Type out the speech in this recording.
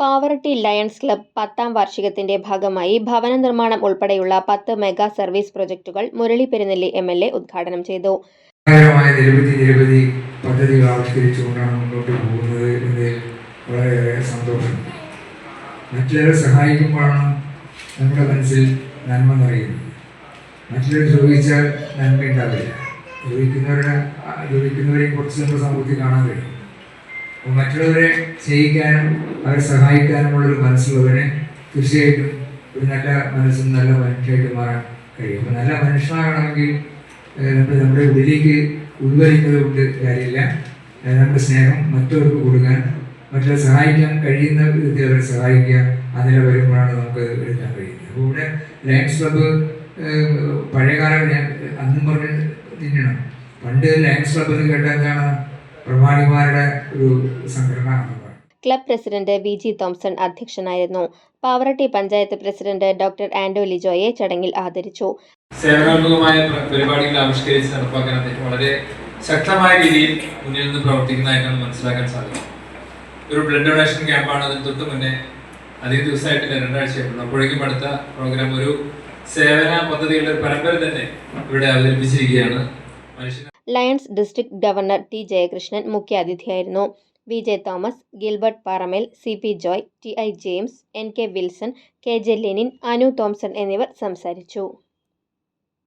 Pavaratti lions club പത്താം വാർഷികത്തിന്റെ ഭാഗമായി ഭവന നിർമ്മാണം ഉൾപ്പെടെയുള്ള പത്ത് mega service പ്രൊജക്ടുകൾ Murali Perunnelli M L A ഉദ്ഘാടനം ചെയ്തു. നിരവധി നിരവധി പദ്ധതികൾ ആവിഷ്കരിച്ചുകൊണ്ടാണ് മുന്നോട്ട് പോകുന്നത് എന്നതിൽ വളരെയേറെ സന്തോഷം. മറ്റുള്ളവരെ സഹായിക്കുമ്പോഴാണ് നമ്മുടെ മനസ്സിൽ നന്മ നിറയുന്നത്. മറ്റുള്ളവർ ചോദിച്ചാൽ നന്മ ഉണ്ടാവില്ല ചോദിക്കുന്നവരുടെ ചോദിക്കുന്നവരെയും കുറച്ച് നമ്മുടെ സമൂഹത്തിൽ കാണാൻ കഴിയും. മറ്റുള്ളവരെ ചെയ്യിക്കാനും അവരെ സഹായിക്കാനുമുള്ളൊരു മനസ്സുള്ളവനെ തീർച്ചയായിട്ടും ഒരു നല്ല മനസ്സും നല്ല മനുഷ്യനായിട്ട് മാറാൻ കഴിയും. അപ്പം നല്ല മനുഷ്യനാകണമെങ്കിൽ നമ്മൾ നമ്മുടെ ഉള്ളിലേക്ക് ഉൾവലിക്കുന്നത് കൊണ്ട് കാര്യമില്ല. നമ്മുടെ സ്നേഹം മറ്റവർക്ക് കൊടുക്കാൻ മറ്റുള്ളവരെ സഹായിക്കാൻ കഴിയുന്ന വിധത്തിൽ അവരെ സഹായിക്കുക അതിനെ വരുമ്പോഴാണ് നമുക്ക് എടുക്കാൻ കഴിയുന്നത്. അപ്പോൾ ഇവിടെ ലയൺസ് ക്ലബ്ബ് പഴയകാലം ഞാൻ അന്നും പറഞ്ഞ് തിന്നണം പണ്ട് ലയൺസ് ക്ലബ്ബ് എന്ന് കേട്ടാൽ എന്താണ്? ഒരു സംഘടന club president V G Thomson അധ്യക്ഷനായിരുന്നു. പാവറട്ടി പഞ്ചായത്ത് പ്രസിഡന്റ് ഡോക്ടർ ആൻഡോ ലിജോയെ ചടങ്ങിൽ ആദരിച്ചു. സേവനാത്മകമായ പ്ര- പരിപാടികൾ ആവിഷ്കരിച്ച് നടപ്പാക്കാൻ അദ്ദേഹം വളരെ ശക്തമായ രീതിയിൽ മുന്നിൽ നിന്ന് പ്രവർത്തിക്കുന്നതായിട്ടാണ് മനസ്സിലാക്കാൻ സാധിക്കും ഒരു ബ്ലഡ് ഡൊണേഷൻ ക്യാമ്പാണ് അതിന് തൊട്ട് മുന്നേ അധിക ദിവസമായിട്ട് രണ്ടാഴ്ചയായിട്ടുള്ളൂ. അപ്പോഴേക്കും അടുത്ത പ്രോഗ്രാം ഒരു സേവന പദ്ധതികളുടെ ഒരു പരമ്പര തന്നെ ഇവിടെ അവതരിപ്പിച്ചിരിക്കുകയാണ്. Lions district governor T Jayakrishnan മുഖ്യാതിഥിയായിരുന്നു. V. J. Thomas Gilbert Paramel C. P. Joy T. I. James N. K. Wilson K. J. Lenin Anu Thomson എന്നിവർ സംസാരിച്ചു.